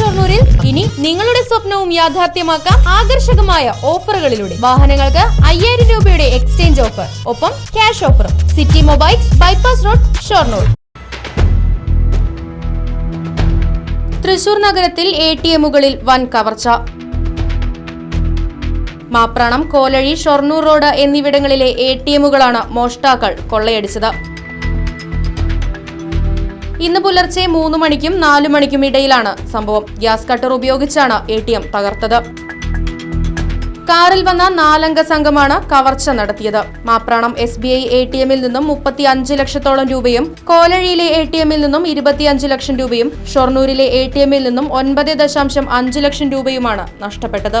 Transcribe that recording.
ഷൊർണൂരിൽ ഇനി നിങ്ങളുടെ സ്വപ്നവും യാഥാർത്ഥ്യമാക്കാം ആകർഷകമായ ഓഫറുകളിലൂടെ. വാഹനങ്ങൾക്ക് അയ്യായിരം രൂപയുടെ എക്സ്ചേഞ്ച് ഓഫർ ഒപ്പം ക്യാഷ് ഓഫറും. City mobiles bypass road Shoranur. Thrissur നഗരത്തിൽ എ ടി എമ്മുകളിൽ വൻ കവർച്ച. മാപ്രാണം കോലഴി ഷൊർണൂർ റോഡ് എന്നിവിടങ്ങളിലെ എ ടി എമ്മുകളാണ് മോഷ്ടാക്കൾ കൊള്ളയടിച്ചത്. ഇന്ന് പുലർച്ചെ മൂന്ന് മണിക്കും നാലു മണിക്കും ഇടയിലാണ് സംഭവം. ഗ്യാസ് കട്ടർ ഉപയോഗിച്ചാണ് എ ടി എം തകർത്തത്. കാറിൽ വന്ന നാലംഗ സംഘമാണ് കവർച്ച നടത്തിയത്. Mapranam S B I A T എമ്മിൽ നിന്നും മുപ്പത്തി അഞ്ച് ലക്ഷത്തോളം രൂപയും കോലഴിയിലെ എ ടി എമ്മിൽ നിന്നും ഇരുപത്തിയഞ്ച് ലക്ഷം രൂപയും ഷൊർണൂരിലെ എ ടി എമ്മിൽ നിന്നും ഒൻപത് ദശാംശം അഞ്ച് ലക്ഷം രൂപയുമാണ് നഷ്ടപ്പെട്ടത്.